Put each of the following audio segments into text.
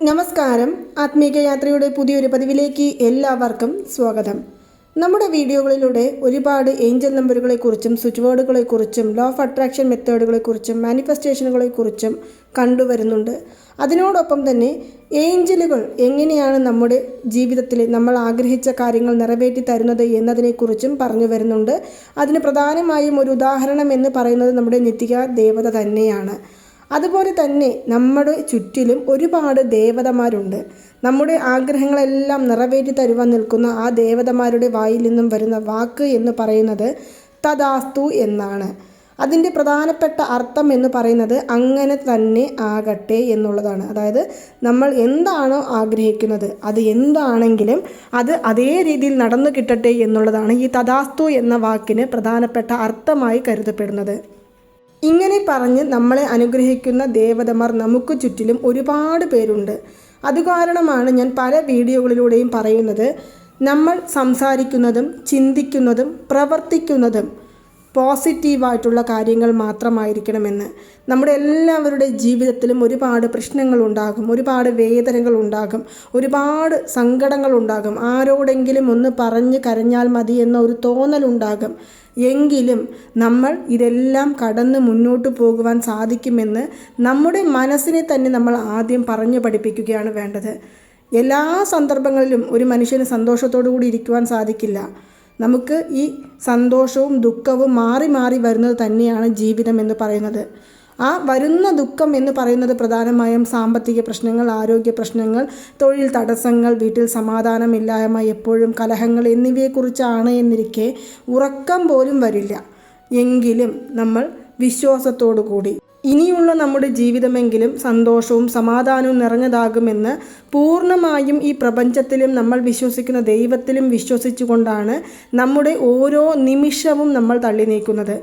നമസ്കാരം. ആത്മീക യാത്രയുടെ പുതിയൊരു പതിവിലേക്ക് എല്ലാവർക്കും സ്വാഗതം. നമ്മുടെ വീഡിയോകളിലൂടെ ഒരുപാട് ഏഞ്ചൽ നമ്പറുകളെക്കുറിച്ചും സ്വിച്ച് വേർഡുകളെക്കുറിച്ചും ലോ ഓഫ് അട്രാക്ഷൻ മെത്തേഡുകളെക്കുറിച്ചും മാനിഫെസ്റ്റേഷനുകളെക്കുറിച്ചും കണ്ടുവരുന്നുണ്ട്. അതിനോടൊപ്പം തന്നെ ഏഞ്ചലുകൾ എങ്ങനെയാണ് നമ്മുടെ ജീവിതത്തിൽ നമ്മൾ ആഗ്രഹിച്ച കാര്യങ്ങൾ നിറവേറ്റി തരുന്നത് എന്നതിനെക്കുറിച്ചും പറഞ്ഞു വരുന്നുണ്ട്. അതിന് പ്രധാനമായും ഒരു ഉദാഹരണം എന്ന് പറയുന്നത് നമ്മുടെ നിത്യ ദേവത തന്നെയാണ്. അതുപോലെ തന്നെ നമ്മുടെ ചുറ്റിലും ഒരുപാട് ദേവതമാരുണ്ട്. നമ്മുടെ ആഗ്രഹങ്ങളെല്ലാം നിറവേറ്റി തരുവാൻ നിൽക്കുന്ന ആ ദേവതമാരുടെ വായിൽ നിന്നും വരുന്ന വാക്ക് എന്ന് പറയുന്നത് തദാസ്തു എന്നാണ്. അതിന്റെ പ്രധാനപ്പെട്ട അർത്ഥം എന്ന് പറയുന്നത് അങ്ങനെ തന്നെ ആകട്ടെ എന്നുള്ളതാണ്. അതായത് നമ്മൾ എന്താണോ ആഗ്രഹിക്കുന്നത് അത് എന്താണെങ്കിലും അത് അതേ രീതിയിൽ നടന്നു കിട്ടട്ടെ എന്നുള്ളതാണ് ഈ തഥാസ്തു എന്ന വാക്കിന് പ്രധാനപ്പെട്ട അർത്ഥമായി കരുതപ്പെടുന്നത്. ഇങ്ങനെ പറഞ്ഞ് നമ്മളെ അനുഗ്രഹിക്കുന്ന ദേവതമാർ നമുക്ക് ചുറ്റിലും ഒരുപാട് പേരുണ്ട്. അതുകാരണമാണ് ഞാൻ പല വീഡിയോകളിലൂടെയും പറയുന്നത് നമ്മൾ സംസാരിക്കുന്നതും ചിന്തിക്കുന്നതും പ്രവർത്തിക്കുന്നതും പോസിറ്റീവായിട്ടുള്ള കാര്യങ്ങൾ മാത്രമായിരിക്കണമെന്ന്. നമ്മുടെ എല്ലാവരുടെ ജീവിതത്തിലും ഒരുപാട് പ്രശ്നങ്ങളുണ്ടാകും ഒരുപാട് വേദനകൾ ഉണ്ടാകും ഒരുപാട് സങ്കടങ്ങളുണ്ടാകും. ആരോടെങ്കിലും ഒന്ന് പറഞ്ഞ് കരഞ്ഞാൽ മതി എന്ന ഒരു തോന്നലുണ്ടാകും. എങ്കിലും നമ്മൾ ഇതെല്ലാം കടന്ന് മുന്നോട്ട് പോകുവാൻ സാധിക്കുമെന്ന് നമ്മുടെ മനസ്സിനെ തന്നെ നമ്മൾ ആദ്യം പറഞ്ഞു പഠിപ്പിക്കുകയാണ് വേണ്ടത്. എല്ലാ സന്ദർഭങ്ങളിലും ഒരു മനുഷ്യന് സന്തോഷത്തോടു കൂടി ഇരിക്കുവാൻ സാധിക്കില്ല. നമുക്ക് ഈ സന്തോഷവും ദുഃഖവും മാറി മാറി വരുന്നത് തന്നെയാണ് ജീവിതം എന്ന് പറയുന്നത്. ആ വരുന്ന ദുഃഖം എന്ന് പറയുന്നത് പ്രധാനമായും സാമ്പത്തിക പ്രശ്നങ്ങൾ ആരോഗ്യ പ്രശ്നങ്ങൾ തൊഴിൽ തടസ്സങ്ങൾ വീട്ടിൽ സമാധാനമില്ലായ്മ എപ്പോഴും കലഹങ്ങൾ എന്നിവയെക്കുറിച്ചാണ് എന്നിരിക്കെ ഉറക്കം പോലും വരില്ല. എങ്കിലും നമ്മൾ വിശ്വാസത്തോടു കൂടി. ഇനിയുള്ള നമ്മുടെ ജീവിതമെങ്കിലും സന്തോഷവും സമാധാനവും നിറഞ്ഞതാകുമെന്ന് പൂർണമായും ഈ പ്രപഞ്ചത്തിലും നമ്മൾ വിശ്വസിക്കുന്ന ദൈവത്തിലും വിശ്വസിച്ചുകൊണ്ടാണ് നമ്മുടെ ഓരോ നിമിഷവും നമ്മൾ തള്ളി നീക്കുന്നത്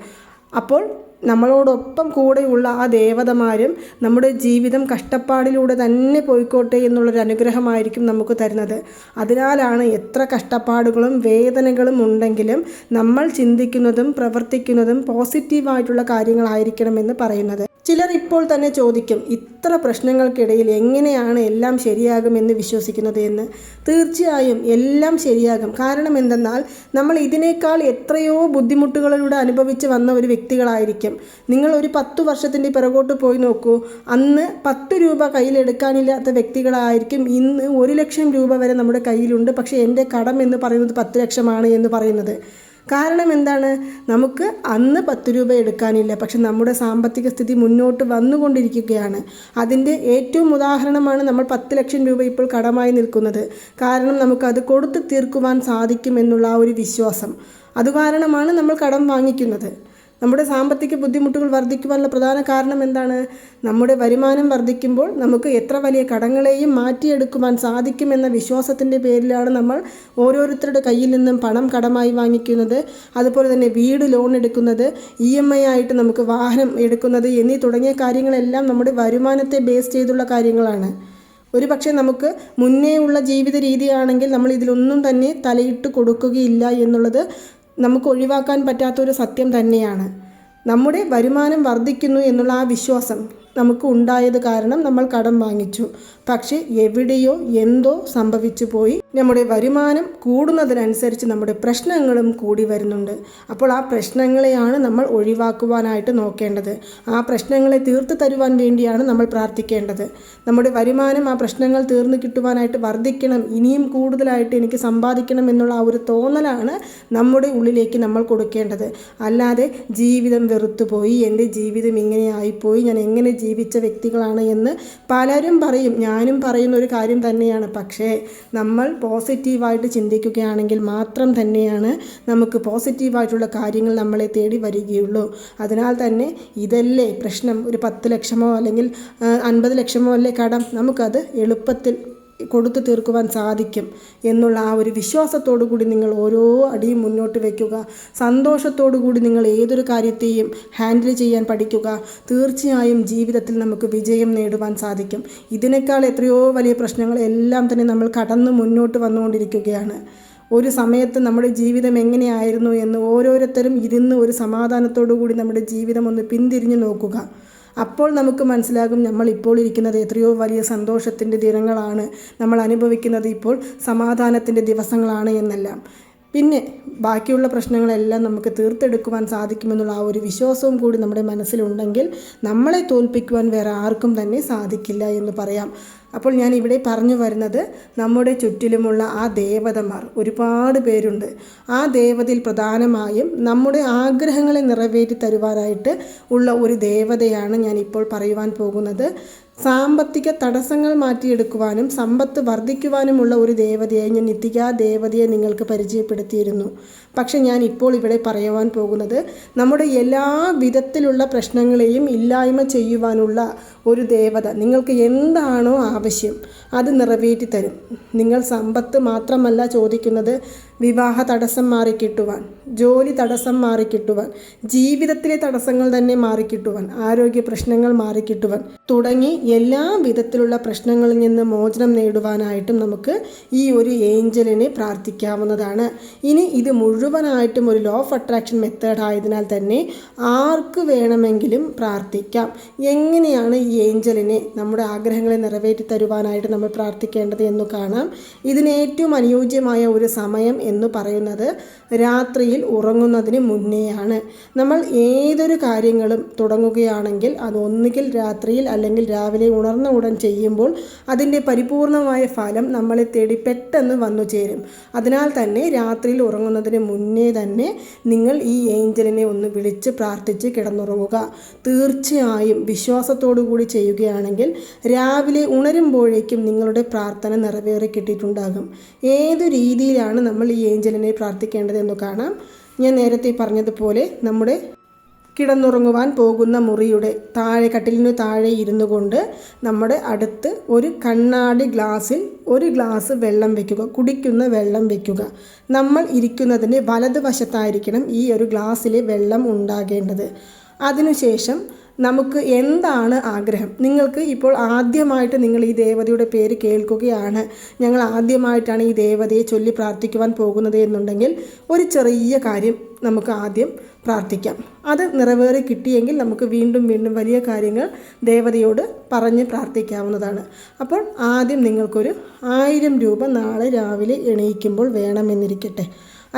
അപ്പോൾ നമ്മളോടൊപ്പം കൂടെയുള്ള ആ ദേവതമാരും നമ്മുടെ ജീവിതം കഷ്ടപ്പാടിലൂടെ തന്നെ പോയിക്കോട്ടെ എന്നുള്ളൊരു അനുഗ്രഹമായിരിക്കും നമുക്ക് തരുന്നത്. അതിനാലാണ് എത്ര കഷ്ടപ്പാടുകളും വേദനകളും ഉണ്ടെങ്കിലും നമ്മൾ ചിന്തിക്കുന്നതും പ്രവർത്തിക്കുന്നതും പോസിറ്റീവായിട്ടുള്ള കാര്യങ്ങളായിരിക്കണമെന്ന് പറയുന്നത്. ചിലർ ഇപ്പോൾ തന്നെ ചോദിക്കും ഇത്ര പ്രശ്നങ്ങൾക്കിടയിൽ എങ്ങനെയാണ് എല്ലാം ശരിയാകുമെന്ന് വിശ്വസിക്കുന്നത് എന്ന്. തീർച്ചയായും എല്ലാം ശരിയാകും. കാരണം എന്തെന്നാൽ നമ്മൾ ഇതിനേക്കാൾ എത്രയോ ബുദ്ധിമുട്ടുകളിലൂടെ അനുഭവിച്ച് വന്ന ഒരു വ്യക്തികളായിരിക്കും. നിങ്ങൾ ഒരു പത്തു വർഷത്തിന്റെ പിറകോട്ട് പോയി നോക്കൂ. അന്ന് പത്ത് രൂപ കയ്യിലെടുക്കാനില്ലാത്ത വ്യക്തികളായിരിക്കും. ഇന്ന് ഒരു ലക്ഷം രൂപ വരെ നമ്മുടെ കയ്യിലുണ്ട്. പക്ഷേ എന്റെ കടം എന്ന് പറയുന്നത് പത്ത് ലക്ഷമാണ് എന്ന് പറയുന്നത്. കാരണം എന്താണ്? നമുക്ക് അന്ന് പത്ത് രൂപ എടുക്കാനില്ല. പക്ഷെ നമ്മുടെ സാമ്പത്തിക സ്ഥിതി മുന്നോട്ട് വന്നുകൊണ്ടിരിക്കുകയാണ്. അതിന്റെ ഏറ്റവും ഉദാഹരണമാണ് നമ്മൾ പത്ത് ലക്ഷം രൂപ ഇപ്പോൾ കടമായി നിൽക്കുന്നത്. കാരണം നമുക്ക് അത് കൊടുത്ത് തീർക്കുവാൻ സാധിക്കുമെന്നുള്ള ആ ഒരു വിശ്വാസം. അതുകാരണമാണ് നമ്മൾ കടം വാങ്ങിക്കുന്നത്. നമ്മുടെ സാമ്പത്തിക ബുദ്ധിമുട്ടുകൾ വർദ്ധിക്കുവാനുള്ള പ്രധാന കാരണം എന്താണ്? നമ്മുടെ വരുമാനം വർദ്ധിക്കുമ്പോൾ നമുക്ക് എത്ര വലിയ കടങ്ങളെയും മാറ്റിയെടുക്കുവാൻ സാധിക്കുമെന്ന വിശ്വാസത്തിന്റെ പേരിലാണ് നമ്മൾ ഓരോരുത്തരുടെ കയ്യിൽ നിന്നും പണം കടമായി വാങ്ങിക്കുന്നത്. അതുപോലെ തന്നെ വീട് ലോൺ എടുക്കുന്നത് ഇ എം ഐ ആയിട്ട് നമുക്ക് വാഹനം എടുക്കുന്നത് എന്നീ തുടങ്ങിയ കാര്യങ്ങളെല്ലാം നമ്മുടെ വരുമാനത്തെ ബേസ് ചെയ്തുള്ള കാര്യങ്ങളാണ്. ഒരു പക്ഷേ നമുക്ക് മുന്നേ ഉള്ള ജീവിത രീതിയാണെങ്കിൽ നമ്മൾ ഇതിലൊന്നും തന്നെ തലയിട്ട് കൊടുക്കുകയില്ല എന്നുള്ളത് നമുക്ക് ഒഴിവാക്കാൻ പറ്റാത്തൊരു സത്യം തന്നെയാണ്. നമ്മുടെ വരുമാനം വർദ്ധിക്കുന്നു എന്നുള്ള ആ വിശ്വാസം നമുക്ക് ഉണ്ടായത് കാരണം നമ്മൾ കടം വാങ്ങിച്ചു. പക്ഷേ എവിടെയോ എന്തോ സംഭവിച്ചു പോയി. നമ്മുടെ വരുമാനം കൂടുന്നതിനനുസരിച്ച് നമ്മുടെ പ്രശ്നങ്ങളും കൂടി വരുന്നുണ്ട്. അപ്പോൾ ആ പ്രശ്നങ്ങളെയാണ് നമ്മൾ ഒഴിവാക്കുവാനായിട്ട് നോക്കേണ്ടത്. ആ പ്രശ്നങ്ങളെ തീർത്തു തരുവാൻ വേണ്ടിയാണ് നമ്മൾ പ്രാർത്ഥിക്കേണ്ടത്. നമ്മുടെ വരുമാനം ആ പ്രശ്നങ്ങൾ തീർന്നു കിട്ടുവാനായിട്ട് വർദ്ധിക്കണം. ഇനിയും കൂടുതലായിട്ട് എനിക്ക് സമ്പാദിക്കണം എന്നുള്ള ആ ഒരു തോന്നലാണ് നമ്മുടെ ഉള്ളിലേക്ക് നമ്മൾ കൊടുക്കേണ്ടത്. അല്ലാതെ ജീവിതം വെറുത്തുപോയി. എന്റെ ജീവിതം ഇങ്ങനെ ആയിപ്പോയി. ഞാൻ എങ്ങനെ ജീവിച്ച വ്യക്തികളാണ് എന്ന് പലരും പറയും. ഞാനും പറയുന്ന ഒരു കാര്യം തന്നെയാണ്. പക്ഷേ നമ്മൾ പോസിറ്റീവായിട്ട് ചിന്തിക്കുകയാണെങ്കിൽ മാത്രം തന്നെയാണ് നമുക്ക് പോസിറ്റീവായിട്ടുള്ള കാര്യങ്ങൾ നമ്മളെ തേടി വരികയുള്ളൂ. അതിനാൽ തന്നെ ഇതല്ലേ പ്രശ്നം? ഒരു പത്ത് ലക്ഷമോ അല്ലെങ്കിൽ അൻപത് ലക്ഷമോ അല്ലേ കടം? നമുക്കത് എളുപ്പത്തിൽ കൊടുത്തു തീർക്കുവാൻ സാധിക്കും എന്നുള്ള ആ ഒരു വിശ്വാസത്തോടു കൂടി നിങ്ങൾ ഓരോ അടിയും മുന്നോട്ട് വയ്ക്കുക സന്തോഷത്തോടു കൂടി നിങ്ങൾ ഏതൊരു കാര്യത്തെയും ഹാൻഡിൽ ചെയ്യാൻ പഠിക്കുക. തീർച്ചയായും ജീവിതത്തിൽ നമുക്ക് വിജയം നേടുവാൻ സാധിക്കും. ഇതിനേക്കാൾ എത്രയോ വലിയ പ്രശ്നങ്ങൾ എല്ലാം തന്നെ നമ്മൾ കടന്നു മുന്നോട്ട് വന്നുകൊണ്ടിരിക്കുകയാണ്. ഒരു സമയത്ത് നമ്മുടെ ജീവിതം എങ്ങനെയായിരുന്നു എന്ന് ഓരോരുത്തരും ഇരുന്ന് ഒരു സമാധാനത്തോടു കൂടി നമ്മുടെ ജീവിതം ഒന്ന് പിന്തിരിഞ്ഞു നോക്കുക. അപ്പോൾ നമുക്ക് മനസ്സിലാകും നമ്മൾ ഇപ്പോൾ ഇരിക്കുന്നത് എത്രയോ വലിയ സന്തോഷത്തിന്റെ ദിനങ്ങളാണ് നമ്മൾ അനുഭവിക്കുന്നത് ഇപ്പോൾ സമാധാനത്തിന്റെ ദിവസങ്ങളാണ് എന്നെല്ലാം. പിന്നെ ബാക്കിയുള്ള പ്രശ്നങ്ങളെല്ലാം നമുക്ക് തീർത്തെടുക്കുവാൻ സാധിക്കുമെന്നുള്ള ആ ഒരു വിശ്വാസവും കൂടി നമ്മുടെ മനസ്സിലുണ്ടെങ്കിൽ നമ്മളെ തോൽപ്പിക്കുവാൻ വേറെ ആർക്കും തന്നെ സാധിക്കില്ല എന്ന് പറയാം. അപ്പോൾ ഞാൻ ഇവിടെ പറഞ്ഞു വരുന്നത് നമ്മുടെ ചുറ്റിലുമുള്ള ആ ദേവതമാർ. ഒരുപാട് പേരുണ്ട്. ആ ദേവതയിൽ പ്രധാനമായും നമ്മുടെ ആഗ്രഹങ്ങളെ നിറവേറ്റി തരുവാനായിട്ട് ഉള്ള ഒരു ദേവതയാണ് ഞാൻ ഇപ്പോൾ പറയുവാൻ പോകുന്നത്. സാമ്പത്തിക തടസ്സങ്ങൾ മാറ്റിയെടുക്കുവാനും സമ്പത്ത് വർദ്ധിക്കുവാനുമുള്ള ഒരു ദേവതയെ ഞാൻ നിത്തിക ദേവതയെ നിങ്ങൾക്ക് പരിചയപ്പെടുത്തിയിരുന്നു. പക്ഷെ ഞാൻ ഇപ്പോൾ ഇവിടെ പറയുവാൻ പോകുന്നത് നമ്മുടെ എല്ലാ വിധത്തിലുള്ള പ്രശ്നങ്ങളെയും ഇല്ലായ്മ ചെയ്യുവാനുള്ള ഒരു ദേവത നിങ്ങൾക്ക് എന്താണോ ആവശ്യം അത് നിറവേറ്റി തരും നിങ്ങൾ സമ്പത്ത് മാത്രമല്ല ചോദിക്കുന്നത് വിവാഹ തടസ്സം മാറിക്കിട്ടുവാൻ ജോലി തടസ്സം മാറിക്കിട്ടുവാൻ ജീവിതത്തിലെ തടസ്സങ്ങൾ തന്നെ മാറിക്കിട്ടുവാൻ ആരോഗ്യ പ്രശ്നങ്ങൾ മാറിക്കിട്ടുവാൻ തുടങ്ങി എല്ലാ വിധത്തിലുള്ള പ്രശ്നങ്ങളിൽ നിന്ന് മോചനം നേടുവാനായിട്ടും നമുക്ക് ഈ ഒരു ഏഞ്ചലിനെ പ്രാർത്ഥിക്കാവുന്നതാണ്. ഇനി ഇത് മുഴുവനായിട്ടും ഒരു ലോ ഓഫ് അട്രാക്ഷൻ മെത്തേഡ് ആയതിനാൽ തന്നെ ആർക്ക് വേണമെങ്കിലും പ്രാർത്ഥിക്കാം. എങ്ങനെയാണ് ഈ ഏഞ്ചലിനെ നമ്മുടെ ആഗ്രഹങ്ങളെ നിറവേറ്റി തരുവാനായിട്ട് നമ്മൾ പ്രാർത്ഥിക്കേണ്ടത് എന്ന് കാണാം. ഇതിന് ഏറ്റവും അനുയോജ്യമായ ഒരു സമയം എന്ന് പറയുന്നത് രാത്രിയിൽ ഉറങ്ങുന്നതിന് മുന്നേയാണ്. നമ്മൾ ഏതൊരു കാര്യങ്ങളും തുടങ്ങുകയാണെങ്കിൽ അത് ഒന്നുകിൽ രാത്രിയിൽ അല്ലെങ്കിൽ രാവിലെ ഉണർന്ന ഉടൻ ചെയ്യുമ്പോൾ അതിന്റെ പരിപൂർണമായ ഫലം നമ്മളെ തേടി പെട്ടെന്ന് വന്നു ചേരും. അതിനാൽ തന്നെ രാത്രിയിൽ ഉറങ്ങുന്നതിന് മുന്നേ തന്നെ നിങ്ങൾ ഈ ഏഞ്ചലിനെ ഒന്ന് വിളിച്ച് പ്രാർത്ഥിച്ച് കിടന്നുറങ്ങുക. തീർച്ചയായും വിശ്വാസത്തോടു കൂടി ചെയ്യുകയാണെങ്കിൽ രാവിലെ ഉണരുമ്പോഴേക്കും നിങ്ങളുടെ പ്രാർത്ഥന നിറവേറി കിട്ടിയിട്ടുണ്ടാകും. ഏതു രീതിയിലാണ് നമ്മൾ ഈ ഏഞ്ചലിനെ പ്രാർത്ഥിക്കേണ്ടത് എന്ന് കാണാം. ഞാൻ നേരത്തെ പറഞ്ഞതുപോലെ നമ്മുടെ കിടന്നുറങ്ങുവാൻ പോകുന്ന മുറിയുടെ താഴെ കട്ടിലിന് താഴെ ഇരുന്നു കൊണ്ട് നമ്മുടെ അടുത്ത് ഒരു കണ്ണാടി ഗ്ലാസ്സിൽ ഒരു ഗ്ലാസ് വെള്ളം വെക്കുക കുടിക്കുന്ന വെള്ളം വെക്കുക. നമ്മൾ ഇരിക്കുന്നതിന്റെ വലതുവശത്തായിരിക്കണം ഈ ഒരു ഗ്ലാസ്സിലെ വെള്ളം ഉണ്ടാകേണ്ടത്. അതിനുശേഷം നമുക്ക് എന്താണ് ആഗ്രഹം? നിങ്ങൾക്ക് ഇപ്പോൾ ആദ്യമായിട്ട് നിങ്ങൾ ഈ ദേവതയുടെ പേര് കേൾക്കുകയാണ്. ഞങ്ങൾ ആദ്യമായിട്ടാണ് ഈ ദേവതയെ ചൊല്ലി പ്രാർത്ഥിക്കുവാൻ പോകുന്നത് എന്നുണ്ടെങ്കിൽ ഒരു ചെറിയ കാര്യം നമുക്ക് ആദ്യം പ്രാർത്ഥിക്കാം. അത് നിറവേറി കിട്ടിയെങ്കിൽ നമുക്ക് വീണ്ടും വീണ്ടും വലിയ കാര്യങ്ങൾ ദേവതയോട് പറഞ്ഞ് പ്രാർത്ഥിക്കാവുന്നതാണ്. അപ്പോൾ ആദ്യം നിങ്ങൾക്കൊരു ആയിരം രൂപ നാളെ രാവിലെ എണീക്കുമ്പോൾ വേണമെന്നിരിക്കട്ടെ.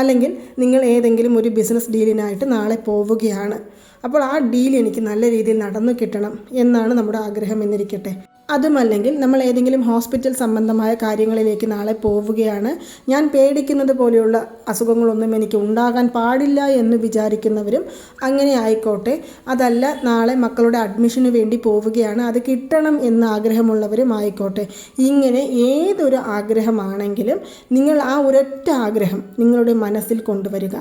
അല്ലെങ്കിൽ നിങ്ങൾ ഏതെങ്കിലും ഒരു ബിസിനസ് ഡീലിനായിട്ട് നാളെ പോവുകയാണ്. അപ്പോൾ ആ ഡീൽ എനിക്ക് നല്ല രീതിയിൽ നടന്നു കിട്ടണം എന്നാണ് നമ്മുടെ ആഗ്രഹം എന്നിരിക്കട്ടെ. അതുമല്ലെങ്കിൽ നമ്മൾ ഏതെങ്കിലും ഹോസ്പിറ്റൽ സംബന്ധമായ കാര്യങ്ങളിലേക്ക് നാളെ പോവുകയാണ്. ഞാൻ പേടിക്കുന്നത് പോലെയുള്ള അസുഖങ്ങളൊന്നും എനിക്ക് ഉണ്ടാകാൻ പാടില്ല എന്ന് വിചാരിക്കുന്നവരും അങ്ങനെ ആയിക്കോട്ടെ. അതല്ല നാളെ മക്കളുടെ അഡ്മിഷന് വേണ്ടി പോവുകയാണ്. അത് കിട്ടണം എന്ന് ആഗ്രഹമുള്ളവരും ആയിക്കോട്ടെ. ഇങ്ങനെ ഏതൊരു ആഗ്രഹമാണെങ്കിലും നിങ്ങൾ ആ ഒരൊറ്റ ആഗ്രഹം നിങ്ങളുടെ മനസ്സിൽ കൊണ്ടുവരിക.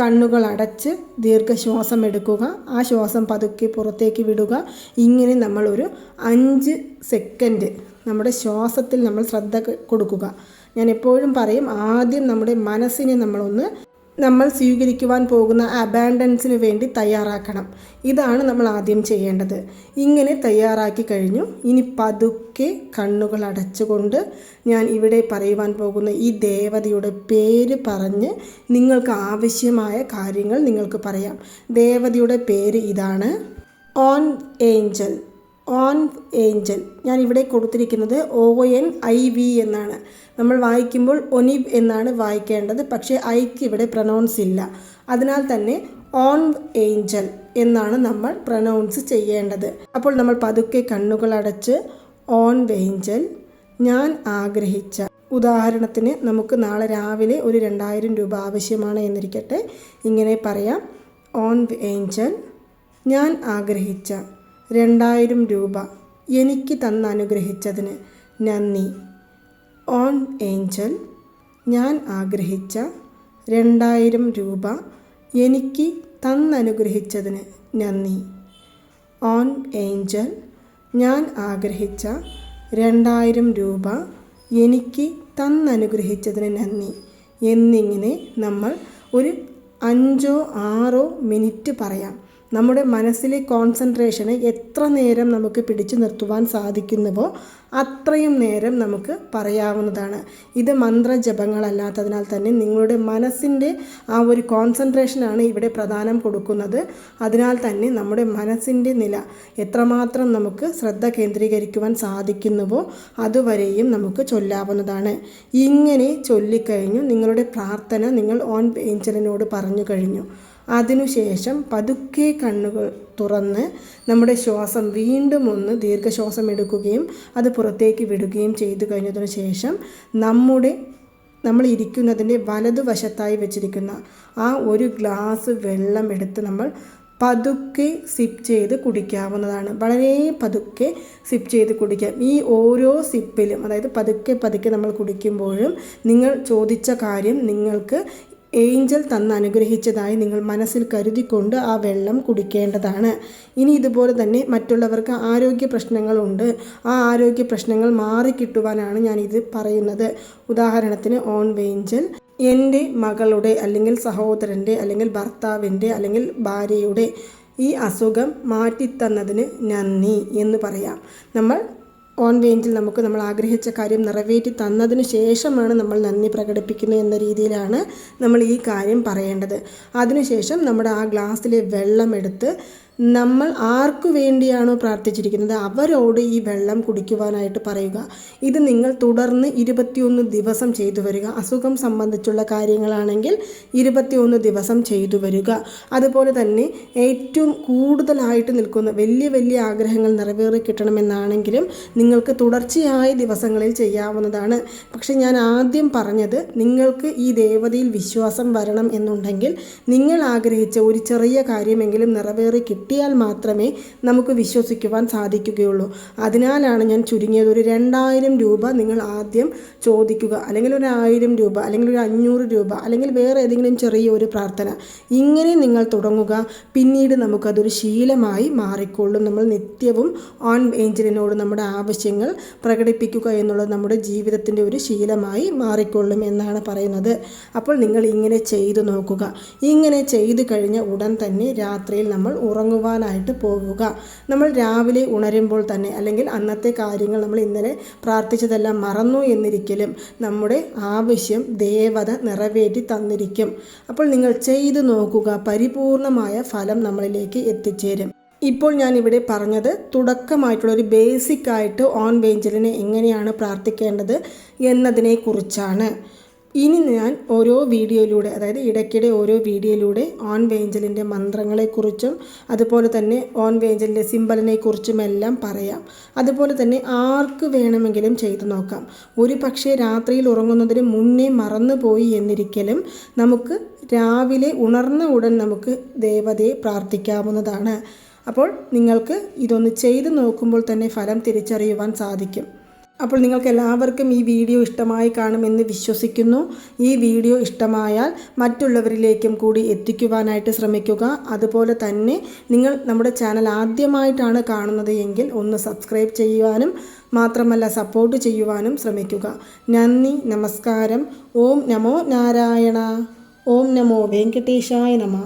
കണ്ണുകൾ അടച്ച് ദീർഘശ്വാസം എടുക്കുക ആ ശ്വാസം പതുക്കെ പുറത്തേക്ക് വിടുക. ഇങ്ങനെ നമ്മളൊരു അഞ്ച് സെക്കൻഡ് നമ്മുടെ ശ്വാസത്തിൽ നമ്മൾ ശ്രദ്ധ കൊടുക്കുക. ഞാൻ എപ്പോഴും പറയും ആദ്യം നമ്മുടെ മനസ്സിനെ നമ്മളൊന്ന് നമ്മൾ സ്വീകരിക്കുവാൻ പോകുന്ന അബാൻഡൻസിന് വേണ്ടി തയ്യാറാക്കണം. ഇതാണ് നമ്മൾ ആദ്യം ചെയ്യേണ്ടത്. ഇങ്ങനെ തയ്യാറാക്കി കഴിഞ്ഞു. ഇനി പതുക്കെ കണ്ണുകൾ അടച്ചുകൊണ്ട് ഞാൻ ഇവിടെ പറയുവാൻ പോകുന്ന ഈ ദേവതയുടെ പേര് പറഞ്ഞ് നിങ്ങൾക്ക് ആവശ്യമായ കാര്യങ്ങൾ നിങ്ങൾക്ക് പറയാം. ദേവതയുടെ പേര് ഇതാണ്. On angel on angel. ഞാൻ ഇവിടെ കൊടുത്തിരിക്കുന്നത് ഒ എൻ ഐ വി എന്നാണ്. നമ്മൾ വായിക്കുമ്പോൾ ഒനിബ് എന്നാണ് വായിക്കേണ്ടത്. പക്ഷേ ഐക്ക് ഇവിടെ പ്രൊനൗൺസ് ഇല്ല. അതിനാൽ തന്നെ ഓൺ ഏഞ്ചൽ എന്നാണ് നമ്മൾ പ്രൊനൗൺസ് ചെയ്യേണ്ടത്. അപ്പോൾ നമ്മൾ പതുക്കെ കണ്ണുകൾ അടച്ച് ഓൺ വേഞ്ചൽ ഞാൻ ആഗ്രഹിച്ച ഉദാഹരണത്തിന് നമുക്ക് നാളെ രാവിലെ ഒരു രണ്ടായിരം രൂപ ആവശ്യമാണ് എന്നിരിക്കട്ടെ. ഇങ്ങനെ പറയാം. On angel. ഞാൻ ആഗ്രഹിച്ച രണ്ടായിരം രൂപ എനിക്ക് തന്നനുഗ്രഹിച്ചതിന് നന്ദി. ഓൺ ഏഞ്ചൽ ഞാൻ ആഗ്രഹിച്ച രണ്ടായിരം രൂപ എനിക്ക് തന്നനുഗ്രഹിച്ചതിന് നന്ദി. ഓൺ ഏഞ്ചൽ ഞാൻ ആഗ്രഹിച്ച രണ്ടായിരം രൂപ എനിക്ക് തന്നനുഗ്രഹിച്ചതിന് നന്ദി. എന്നിങ്ങനെ നമ്മൾ ഒരു അഞ്ചോ ആറോ മിനിറ്റ് പറയാം. നമ്മുടെ മനസ്സിലെ കോൺസെൻട്രേഷനെ എത്ര നേരം നമുക്ക് പിടിച്ചു നിർത്തുവാൻ സാധിക്കുന്നുവോ അത്രയും നേരം നമുക്ക് പറയാവുന്നതാണ്. ഇത് മന്ത്രജപങ്ങളല്ലാത്തതിനാൽ തന്നെ നിങ്ങളുടെ മനസ്സിന്റെ ആ ഒരു കോൺസെൻട്രേഷനാണ് ഇവിടെ പ്രധാനം കൊടുക്കുന്നത്. അതിനാൽ തന്നെ നമ്മുടെ മനസ്സിന്റെ നില എത്രമാത്രം നമുക്ക് ശ്രദ്ധ കേന്ദ്രീകരിക്കുവാൻ സാധിക്കുന്നുവോ അതുവരെയും നമുക്ക് ചൊല്ലാവുന്നതാണ്. ഇങ്ങനെ ചൊല്ലിക്കഴിഞ്ഞു നിങ്ങളുടെ പ്രാർത്ഥന നിങ്ങൾ ഓൺ ഏഞ്ചലിനോട് പറഞ്ഞു കഴിഞ്ഞു. അതിനുശേഷം പതുക്കെ കണ്ണുകൾ തുറന്ന് നമ്മുടെ ശ്വാസം വീണ്ടും ഒന്ന് ദീർഘശ്വാസം എടുക്കുകയും അത് പുറത്തേക്ക് വിടുകയും ചെയ്തു കഴിഞ്ഞതിന് ശേഷം നമ്മുടെ നമ്മൾ ഇരിക്കുന്നതിന്റെ വലതുവശത്തായി വെച്ചിരിക്കുന്ന ആ ഒരു ഗ്ലാസ് വെള്ളം എടുത്ത് നമ്മൾ പതുക്കെ സിപ്പ് ചെയ്ത് കുടിക്കാവുന്നതാണ്. വളരെ പതുക്കെ സിപ്പ് ചെയ്ത് കുടിക്കാം. ഈ ഓരോ സിപ്പിലും അതായത് പതുക്കെ പതുക്കെ നമ്മൾ കുടിക്കുമ്പോഴും നിങ്ങൾ ചോദിച്ച കാര്യം നിങ്ങൾക്ക് ഏഞ്ചൽ തന്ന് അനുഗ്രഹിച്ചതായി നിങ്ങൾ മനസ്സിൽ കരുതിക്കൊണ്ട് ആ വെള്ളം കുടിക്കേണ്ടതാണ്. ഇനി ഇതുപോലെ തന്നെ മറ്റുള്ളവർക്ക് ആരോഗ്യ പ്രശ്നങ്ങളുണ്ട്. ആ ആരോഗ്യ പ്രശ്നങ്ങൾ മാറിക്കിട്ടുവാനാണ് ഞാൻ ഇത് പറയുന്നത്. ഉദാഹരണത്തിന് ഓൺ വേഞ്ചൽ എന്റെ മകളുടെ അല്ലെങ്കിൽ സഹോദരന്റെ അല്ലെങ്കിൽ ഭർത്താവിന്റെ അല്ലെങ്കിൽ ഭാര്യയുടെ ഈ അസുഖം മാറ്റിത്തന്നതിന് നന്ദി എന്ന് പറയാം. നമ്മൾ ഓൺ വേഞ്ചിൽ നമുക്ക് നമ്മൾ ആഗ്രഹിച്ച കാര്യം നിറവേറ്റി തന്നതിന് ശേഷമാണ് നമ്മൾ നന്ദി പ്രകടിപ്പിക്കുന്നത് എന്ന രീതിയിലാണ് നമ്മൾ ഈ കാര്യം പറയേണ്ടത്. അതിനുശേഷം നമ്മുടെ ആ ഗ്ലാസ്സിലെ വെള്ളം എടുത്ത് നമ്മൾ ആർക്കു വേണ്ടിയാണോ പ്രാർത്ഥിച്ചിരിക്കുന്നത്? അവരോട് ഈ വെള്ളം കുടിക്കുവാനായിട്ട് പറയുക. ഇത് നിങ്ങൾ തുടർന്ന് ഇരുപത്തിയൊന്ന് ദിവസം ചെയ്തു വരിക. അസുഖം സംബന്ധിച്ചുള്ള കാര്യങ്ങളാണെങ്കിൽ ഇരുപത്തിയൊന്ന് ദിവസം ചെയ്തു വരിക. അതുപോലെ തന്നെ ഏറ്റവും കൂടുതലായിട്ട് നിൽക്കുന്ന വലിയ വലിയ ആഗ്രഹങ്ങൾ നിറവേറി കിട്ടണമെന്നാണെങ്കിലും നിങ്ങൾക്ക് തുടർച്ചയായ ദിവസങ്ങളിൽ ചെയ്യാവുന്നതാണ്. പക്ഷേ ഞാൻ ആദ്യം പറഞ്ഞത് നിങ്ങൾക്ക് ഈ ദേവതയിൽ വിശ്വാസം വരണം എന്നുണ്ടെങ്കിൽ നിങ്ങൾ ആഗ്രഹിച്ച ഒരു ചെറിയ കാര്യമെങ്കിലും നിറവേറി കിട്ടിയാൽ മാത്രമേ നമുക്ക് വിശ്വസിക്കുവാൻ സാധിക്കുകയുള്ളൂ. അതിനാലാണ് ഞാൻ ചുരുങ്ങിയത്. ഒരു രണ്ടായിരം രൂപ നിങ്ങൾ ആദ്യം ചോദിക്കുക. അല്ലെങ്കിൽ ഒരു ആയിരം രൂപ അല്ലെങ്കിൽ ഒരു അഞ്ഞൂറ് രൂപ അല്ലെങ്കിൽ വേറെ ഏതെങ്കിലും ചെറിയ ഒരു പ്രാർത്ഥന. ഇങ്ങനെ നിങ്ങൾ തുടങ്ങുക. പിന്നീട് നമുക്കതൊരു ശീലമായി മാറിക്കൊള്ളും. നമ്മൾ നിത്യവും ഓൺ ഏഞ്ചലിനോട് നമ്മുടെ ആവശ്യങ്ങൾ പ്രകടിപ്പിക്കുക എന്നുള്ളത് നമ്മുടെ ജീവിതത്തിന്റെ ഒരു ശീലമായി മാറിക്കൊള്ളും എന്നാണ് പറയുന്നത്. അപ്പോൾ നിങ്ങൾ ഇങ്ങനെ ചെയ്തു നോക്കുക. ഇങ്ങനെ ചെയ്തു കഴിഞ്ഞ ഉടൻ തന്നെ രാത്രിയിൽ നമ്മൾ ഉറങ്ങുവാനായിട്ട് പോവുക. നമ്മൾ രാവിലെ ഉണരുമ്പോൾ തന്നെ അല്ലെങ്കിൽ അന്നത്തെ കാര്യങ്ങൾ നമ്മൾ ഇന്നലെ പ്രാർത്ഥിച്ചതെല്ലാം മറന്നു എന്നിരിക്കലും നമ്മുടെ ആവശ്യം ദേവത നിറവേറ്റി തന്നിരിക്കും. അപ്പോൾ നിങ്ങൾ ചെയ്തു നോക്കുക. പരിപൂർണമായ ഫലം നമ്മളിലേക്ക് എത്തിച്ചേരും. ഇപ്പോൾ ഞാൻ ഇവിടെ പറഞ്ഞത് തുടക്കമായിട്ടുള്ള ഒരു ബേസിക് ആയിട്ട് ഓൺ വേഞ്ചലിനെ എങ്ങനെയാണ് പ്രാർത്ഥിക്കേണ്ടത് എന്നതിനെക്കുറിച്ചാണ്. ഇനി ഞാൻ ഓരോ വീഡിയോയിലൂടെ അതായത് ഇടയ്ക്കിടെ ഓരോ വീഡിയോയിലൂടെ ഓൺ വേഞ്ചലിന്റെ മന്ത്രങ്ങളെക്കുറിച്ചും അതുപോലെ തന്നെ ഓൺ വേഞ്ചലിന്റെ സിമ്പലിനെക്കുറിച്ചും എല്ലാം പറയാം. അതുപോലെ തന്നെ ആർക്ക് വേണമെങ്കിലും ചെയ്തു നോക്കാം. ഒരു പക്ഷേ രാത്രിയിൽ ഉറങ്ങുന്നതിന് മുന്നേ മറന്നുപോയി എന്നിരിക്കലും നമുക്ക് രാവിലെ ഉണർന്ന ഉടൻ നമുക്ക് ദേവതയെ പ്രാർത്ഥിക്കാവുന്നതാണ്. അപ്പോൾ നിങ്ങൾക്ക് ഇതൊന്ന് ചെയ്തു നോക്കുമ്പോൾ തന്നെ ഫലം തിരിച്ചറിയുവാൻ സാധിക്കും. അപ്പോൾ നിങ്ങൾക്ക് എല്ലാവർക്കും ഈ വീഡിയോ ഇഷ്ടമായി കാണുമെന്ന് വിശ്വസിക്കുന്നു. ഈ വീഡിയോ ഇഷ്ടമായാൽ മറ്റുള്ളവരിലേക്കും കൂടി എത്തിക്കുവാനായിട്ട് ശ്രമിക്കുക. അതുപോലെ തന്നെ നിങ്ങൾ നമ്മുടെ ചാനൽ ആദ്യമായിട്ടാണ് കാണുന്നത് എങ്കിൽ ഒന്ന് സബ്സ്ക്രൈബ് ചെയ്യുവാനും മാത്രമല്ല സപ്പോർട്ട് ചെയ്യുവാനും ശ്രമിക്കുക. നന്ദി നമസ്കാരം. ഓം നമോ നാരായണ. ഓം നമോ വെങ്കടേശായ നമ.